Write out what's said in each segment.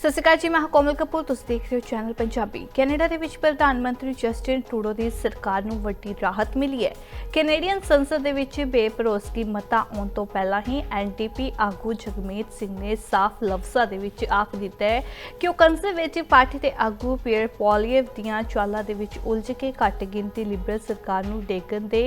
ਸਤਿ ਸ਼੍ਰੀ ਅਕਾਲ ਜੀ, ਮੈਂ ਕੋਮਲ ਕਪੂਰ, ਤੁਸੀਂ ਦੇਖ ਰਹੇ ਹੋ ਚੈਨਲ ਪੰਜਾਬੀ। ਕੈਨੇਡਾ ਦੇ ਵਿੱਚ ਪ੍ਰਧਾਨ ਮੰਤਰੀ ਜਸਟਿਨ ਟਰੂਡੋ ਦੀ ਸਰਕਾਰ ਨੂੰ ਵੱਡੀ ਰਾਹਤ ਮਿਲੀ ਹੈ। ਕੈਨੇਡੀਅਨ ਸੰਸਦ ਦੇ ਵਿੱਚ ਬੇਭਰੋਸਗੀ ਮਤਾ ਆਉਣ ਤੋਂ ਪਹਿਲਾਂ ਹੀ ਐਨਡੀਪੀ ਆਗੂ ਜਗਮੀਤ ਸਿੰਘ ਨੇ ਸਾਫ਼ ਲਫ਼ਜ਼ਾਂ ਦੇ ਵਿੱਚ ਆਖ ਦਿੱਤਾ ਹੈ ਕਿ ਉਹ ਕੰਜ਼ਰਵੇਟਿਵ ਪਾਰਟੀ ਦੇ ਆਗੂ ਪੀਅਰ ਪੋਲੀਏਵ ਦੀਆਂ ਚਾਲਾਂ ਦੇ ਵਿੱਚ ਉਲਝ ਕੇ ਘੱਟ ਗਿਣਤੀ ਲਿਬਰਲ ਸਰਕਾਰ ਨੂੰ ਡੇਗਣ ਦੇ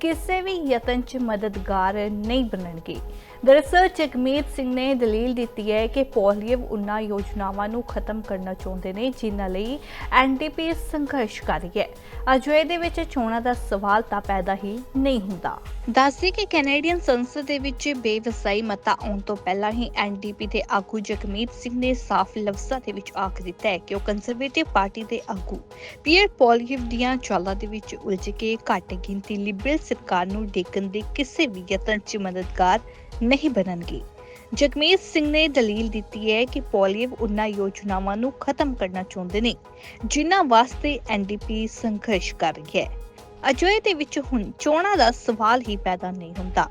ਕਿਸੇ ਵੀ ਯਤਨ 'ਚ ਮਦਦਗਾਰ ਨਹੀਂ ਬਣਨਗੇ। ਦਰਅਸਲ ਜਗਮੀਤ ਸਿੰਘ ਨੇ ਦਲੀਲ ਦਿੱਤੀ ਹੈ ਕਿ ਪੋਲੀਅਵ ਯੋਜਨਾ ਯੋਜਨਾਵਾਂ ਨੂੰ ਖਤਮ ਕਰਨਾ ਚਾਹੁੰਦੇ ਨੇ, ਜਿਨ੍ਹਾਂ ਲਈ ਐਨਡੀਪੀ ਸੰਘਰਸ਼ ਕਰ ਰਹੀ ਹੈ। ਅਜੋਏ ਦੇ ਵਿੱਚ ਚੋਣਾਂ ਦਾ ਸਵਾਲ ਤਾਂ ਪੈਦਾ ਹੀ ਨਹੀਂ ਹੁੰਦਾ। ਦੱਸਦੇ ਕਿ ਕੈਨੇਡੀਅਨ ਸੰਸਦ ਦੇ ਵਿੱਚ ਬੇਵਸਾਈ ਮਤਾ ਆਉਣ ਤੋਂ ਪਹਿਲਾਂ ਹੀ ਐਨਡੀਪੀ ਦੇ ਆਗੂ ਜਗਮੀਤ ਸਿੰਘ ਨੇ ਸਾਫ਼ ਲਫ਼ਜ਼ਾਂ ਦੇ ਵਿੱਚ ਆਖ ਦਿੱਤਾ ਹੈ ਕਿ ਉਹ ਕੰਜ਼ਰਵੇਟਿਵ ਪਾਰਟੀ ਦੇ ਆਗੂ ਪੀਅਰ ਪੋਲੀਅਵ ਦੀਆਂ ਚਾਲਾਂ ਦੇ ਵਿੱਚ ਉਲਝ ਕੇ ਘੱਟ ਗਿਣਤੀ ਲਿਬਰਲ ਸਰਕਾਰ ਨੂੰ ਡੇਕਣ ਦੇ ਕਿਸੇ ਵੀ ਯਤਨ 'ਚ ਮਦਦਗਾਰ ਨਹੀਂ ਬਣਨਗੇ। ਜਗਮੀਤ ਸਿੰਘ ਨੇ ਦਲੀਲ ਦਿੱਤੀ ਹੈ ਕਿ ਪੋਲੀਅਵ ਉਨ੍ਹਾਂ ਯੋਜਨਾਵਾਂ ਨੂੰ ਖਤਮ ਕਰਨਾ ਚਾਹੁੰਦੇ ਨੇ, ਜਿਨ੍ਹਾਂ ਵਾਸਤੇ ਐਨਡੀਪੀ ਸੰਘਰਸ਼ ਕਰ ਰਹੀ ਹੈ। ਅਜੋਏ ਦੇ ਵਿੱਚ ਹੁਣ ਚੋਣਾਂ ਦਾ ਸਵਾਲ ਹੀ ਪੈਦਾ ਨਹੀਂ ਹੁੰਦਾ।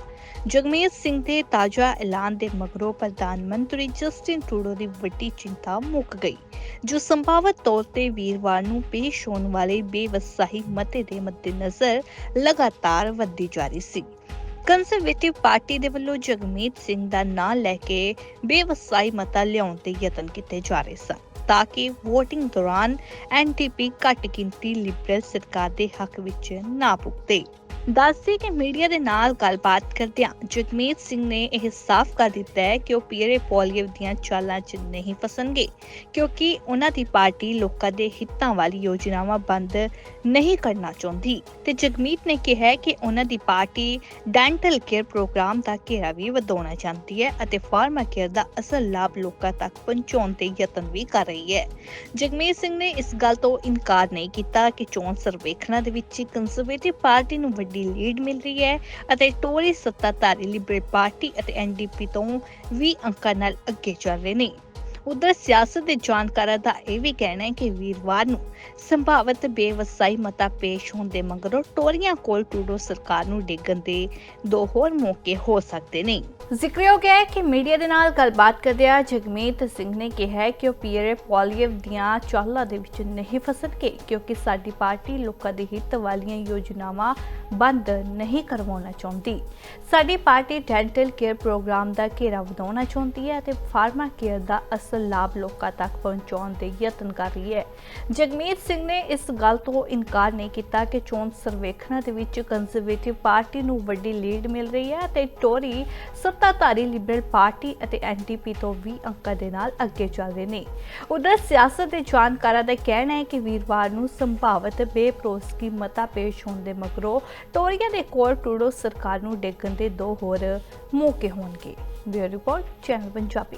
ਜਗਮੀਤ ਸਿੰਘ ਦੇ ਤਾਜ਼ਾ ਐਲਾਨ ਦੇ ਮਗਰੋਂ ਪ੍ਰਧਾਨ ਮੰਤਰੀ ਜਸਟਿਨ ਟਰੂਡੋ ਦੀ ਵੱਡੀ ਚਿੰਤਾ ਮੁੱਕ ਗਈ, ਜੋ ਸੰਭਾਵਤ ਤੌਰ ਤੇ ਵੀਰਵਾਰ ਨੂੰ ਪੇਸ਼ ਹੋਣ ਵਾਲੇ ਬੇਵਸਾਹੀ ਮਤੇ ਦੇ ਮੱਦੇਨਜ਼ਰ ਲਗਾਤਾਰ ਵੱਧਦੀ ਜਾ ਰਹੀ ਸੀ। ਕੰਜ਼ਰਵੇਟਿਵ ਪਾਰਟੀ ਦੇ ਵੱਲੋਂ ਜਗਮੀਤ ਸਿੰਘ ਦਾ ਨਾਂ ਲੈ ਕੇ ਬੇਵਸਾਈ ਮਤਾ ਲਿਆਉਣ ਦੇ ਯਤਨ ਕੀਤੇ ਜਾ ਰਹੇ ਸਨ, ਤਾਂ ਕਿ VOTING ਦੌਰਾਨ ਐਨਟੀਪੀ ਘੱਟ ਗਿਣਤੀ ਲਿਬਰਲ ਸਰਕਾਰ ਦੇ ਹੱਕ ਵਿੱਚ ਨਾ ਭੁਗਤੇ। ਦੱਸਦੇ ਕਿ ਮੀਡੀਆ ਦੇ ਨਾਲ ਗੱਲਬਾਤ ਕਰਦਿਆਂ ਜਗਮੀਤ ਸਿੰਘ ਨੇ ਇਹ ਸਾਫ਼ ਕਰ ਦਿੱਤਾ ਹੈ ਕਿ ਉਹ ਪੀਰੇ ਪੋਲੀਅਵ ਦੀਆਂ ਚਾਲਾਂ 'ਚ ਨਹੀਂ ਫਸਣਗੇ, ਕਿਉਂਕਿ ਉਹਨਾਂ ਦੀ ਪਾਰਟੀ ਲੋਕਾਂ ਦੇ ਹਿੱਤਾਂ ਵਾਲੀ ਯੋਜਨਾਵਾਂ ਬੰਦ ਨਹੀਂ ਕਰਨਾ ਚਾਹੁੰਦੀ। ਤੇ ਜਗਮੀਤ ਨੇ ਕਿਹਾ ਕਿ ਉਹਨਾਂ ਦੀ ਪਾਰਟੀ ਡੈਂਟਲ ਕੇਅਰ ਪ੍ਰੋਗਰਾਮ ਦਾ ਘੇਰਾ ਵੀ ਵਧਾਉਣਾ ਚਾਹੁੰਦੀ ਹੈ ਅਤੇ ਫਾਰਮਾ ਕੇਅਰ ਦਾ ਅਸਲ ਲਾਭ ਲੋਕਾਂ ਤੱਕ ਪਹੁੰਚਾਉਣ ਦੇ ਯਤਨ ਵੀ ਕਰ ਰਹੀ ਹੈ। ਜਗਮੀਤ ਸਿੰਘ ਨੇ ਇਸ ਗੱਲ ਤੋਂ ਇਨਕਾਰ ਨਹੀਂ ਕੀਤਾ ਕਿ ਚੋਣ ਸਰਵੇਖਣਾਂ ਦੇ ਵਿੱਚ ਕੰਜ਼ਰਵੇਟਿਵ ਪਾਰਟੀ ਨੂੰ ਵੱਡੀ ਲੀਡ ਮਿਲ ਰਹੀ ਹੈ ਅਤੇ ਟੋਰੀ ਸੱਤਾਧਾਰੀ ਲਿਬਰਲ ਪਾਰਟੀ ਅਤੇ ਐਨਡੀਪੀ ਤੋਂ 20 ਅੰਕਾਂ ਨਾਲ ਅੱਗੇ ਚੱਲ ਰਹੇ ਨੇ। ਉਧਰ ਸਿਆਸਤ ਦੇ ਜਾਣਕਾਰਾਂ ਦਾ ਇਹ ਵੀ ਕਹਿਣਾ ਹੈ ਕਿ ਵੀਰਵਾਰ ਨੂੰ ਸੰਭਾਵਤ ਬੇਵਸਾਈ ਮਤਾ ਪੇਸ਼ ਹੋਣ ਦੇ ਮਗਰੋਂ ਟੋਰੀਆਂ ਕੋਲ ਟੂਡੋ ਸਰਕਾਰ ਨੂੰ ਡੇਗਣ ਦੇ ਦੋ ਹੋਰ ਮੌਕੇ ਹੋ ਸਕਦੇ ਨੇ। ਜ਼ਿਕਰਯੋਗ ਹੈ ਕਿ ਮੀਡੀਆ ਦੇ ਨਾਲ ਗੱਲਬਾਤ ਕਰਦਿਆਂ ਜਗਮੀਤ ਸਿੰਘ ਨੇ ਕਿਹਾ ਕਿ ਉਹ ਪੀਆਰਏ ਪੋਲੀਅਵ ਦੀਆਂ ਚਾਲਾਂ ਦੇ ਵਿੱਚ ਨਹੀਂ ਫਸਣਗੇ, ਕਿਉਂਕਿ ਸਾਡੀ ਪਾਰਟੀ ਲੋਕਾਂ ਦੇ ਹਿੱਤ ਵਾਲੀਆਂ ਯੋਜਨਾਵਾਂ ਬੰਦ ਨਹੀਂ ਕਰਵਾਉਣਾ ਚਾਹੁੰਦੀ। ਸਾਡੀ ਪਾਰਟੀ ਡੈਂਟਲ ਕੇਅਰ ਪ੍ਰੋਗਰਾਮ ਦਾ ਘੇਰਾ ਵਧਾਉਣਾ ਚਾਹੁੰਦੀ ਹੈ ਅਤੇ ਫਾਰਮਾ ਕੇਅਰ ਦਾ ਅਸਲ ਲਾਭ ਲੋਕਾਂ ਤੱਕ ਪਹੁੰਚਾਉਣ ਦੇ ਯਤਨ ਕਰ ਰਹੀ ਹੈ। ਜਗਮੀਤ ਸਿੰਘ ਨੇ ਇਸ ਗੱਲ ਤੋਂ ਇਨਕਾਰ ਨਹੀਂ ਕੀਤਾ ਕਿ ਚੋਣ ਸਰਵੇਖਣਾਂ ਦੇ ਵਿੱਚ ਕੰਜ਼ਰਵੇਟਿਵ ਪਾਰਟੀ ਨੂੰ ਵੱਡੀ ਲੀਡ ਮਿਲ ਰਹੀ ਹੈ ਅਤੇ ਟੋਰੀ ਸਭ ਸੱਤਾਧਾਰੀ ਲਿਬਰਲ ਪਾਰਟੀ ਅਤੇ ਐਨਡੀਪੀ ਤੋਂ 20 ਅੰਕਾਂ ਦੇ ਨਾਲ ਅੱਗੇ ਚੱਲ ਰਹੇ ਨੇ। ਉਧਰ ਸਿਆਸਤ ਦੇ ਜਾਣਕਾਰਾਂ ਦਾ ਕਹਿਣਾ ਹੈ ਕਿ ਵੀਰਵਾਰ ਨੂੰ ਸੰਭਾਵਤ ਬੇਭਰੋਸਗੀ ਮਤਾ ਪੇਸ਼ ਹੋਣ ਦੇ ਮਗਰੋਂ ਟੋਰੀਆਂ ਦੇ ਕੋਲ ਟੂਡੋ ਸਰਕਾਰ ਨੂੰ ਡੇਗਣ ਦੇ ਦੋ ਹੋਰ ਮੌਕੇ ਹੋਣਗੇ। Bureau report, channel Punjabi.